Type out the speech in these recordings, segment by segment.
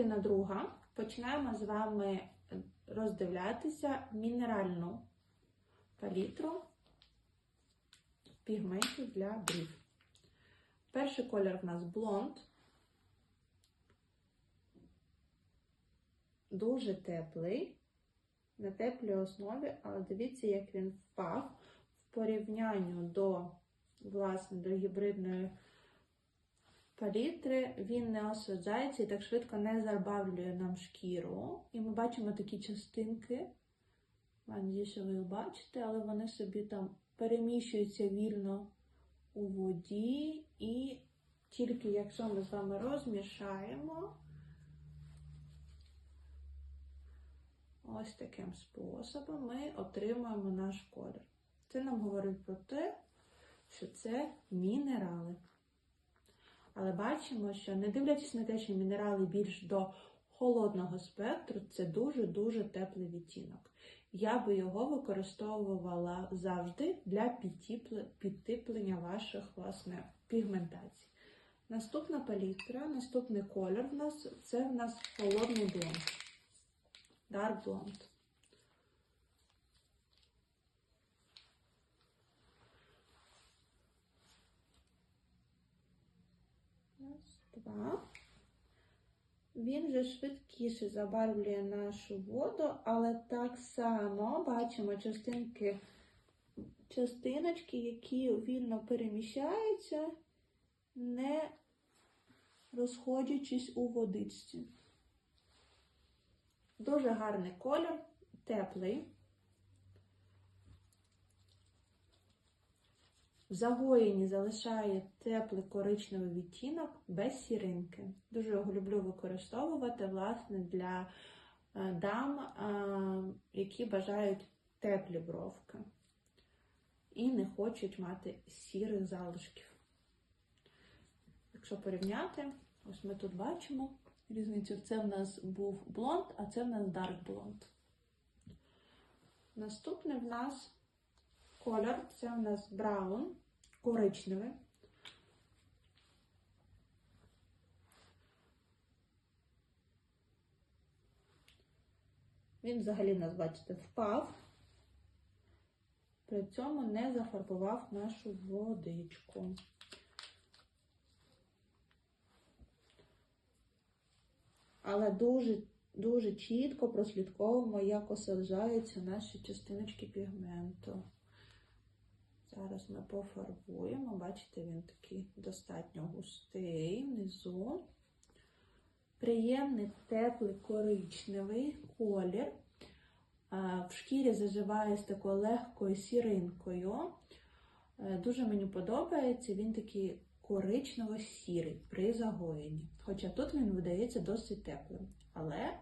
частина друга. Починаємо з вами роздивлятися мінеральну палітру пігментів для брів. Перший колір в нас блонд. Дуже теплий, на теплій основі, але дивіться, як він впав в порівнянні до, власне, до гібридної палітри, він не осаджається і так швидко не забавлює нам шкіру. І ми бачимо такі частинки. Надіюся, ви бачите, але вони собі там переміщуються вільно у воді, і тільки якщо ми з вами розмішаємо ось таким способом, ми отримуємо наш колір. Це нам говорить про те, що це мінерали. Але бачимо, що не дивлячись на те, що мінерали більш до холодного спектру, це дуже-дуже теплий відтінок. Я би його використовувала завжди для підтеплення ваших власне, пігментацій. Наступна палітра, наступний колір в нас це в нас холодний блонд. Dark Blonde. Раз, два. Він же швидкіше забарвлює нашу воду, але так само бачимо частинки, частиночки, які вільно переміщаються, не розходячись у водичці. Дуже гарний колір, теплий. В загоєнні залишає теплий коричневий відтінок без сіринки. Дуже його люблю використовувати, власне, для е, дам, е, які бажають теплі бровки і не хочуть мати сірих залишків. Якщо порівняти, ось ми тут бачимо різницю. Це в нас був блонд, а це в нас дарк блонд. Наступний в нас колір це в нас браун, коричневий. Він взагалі нас, бачите, впав, при цьому не зафарбував нашу водичку. Але дуже дуже чітко прослідковуємо, як осаджаються наші частиночки пігменту. Зараз ми пофарбуємо, бачите, він такий достатньо густий внизу. Приємний теплий коричневий колір. В шкірі заживає з такою легкою сіринкою. Е, дуже мені подобається, він такий коричнево-сірий при загоєнні. Хоча тут він видається досить теплим. Але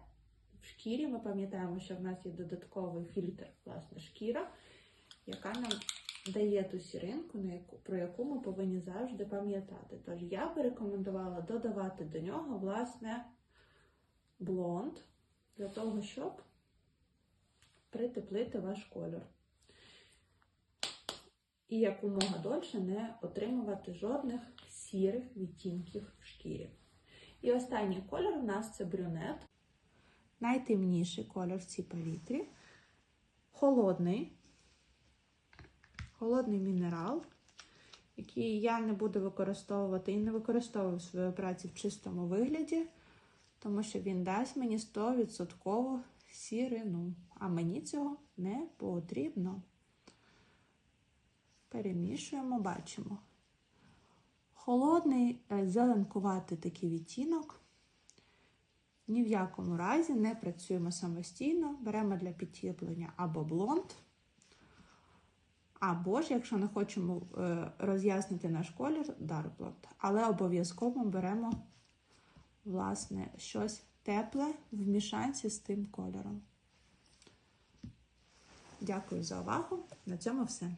в шкірі ми пам'ятаємо, що в нас є додатковий фільтр, власне, шкіра, яка нам дає ту сіринку, про яку ми повинні завжди пам'ятати. Тож я би рекомендувала додавати до нього, власне, блонд, для того, щоб притеплити ваш кольор. І якомога дольше не отримувати жодних сірих відтінків в шкірі. І останній колір у нас це брюнет. Найтемніший колір в цій палітрі. Холодний, холодний мінерал, який я не буду використовувати і не використовую в своїй праці в чистому вигляді, тому що він дасть мені 100% сірину. А мені цього не потрібно. Перемішуємо, бачимо. Холодний, е, зеленкуватий такий відтінок. Ні в якому разі не працюємо самостійно, беремо для підтіплення або блонд, або ж, якщо не хочемо е, роз'яснити наш колір, Blonde. Але обов'язково беремо, власне, щось тепле в мішанці з тим кольором. Дякую за увагу. На цьому все.